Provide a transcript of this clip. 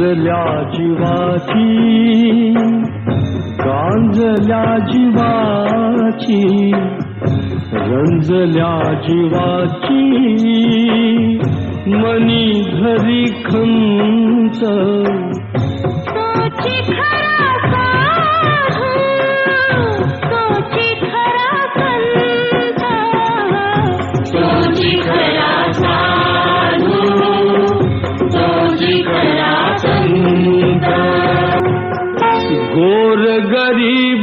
गांजल्या जीवाची गांजल्या जीवाची रंजल्या जीवाची मनी घरी खंत